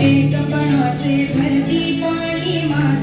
एक कणाचे भरती पाणी मा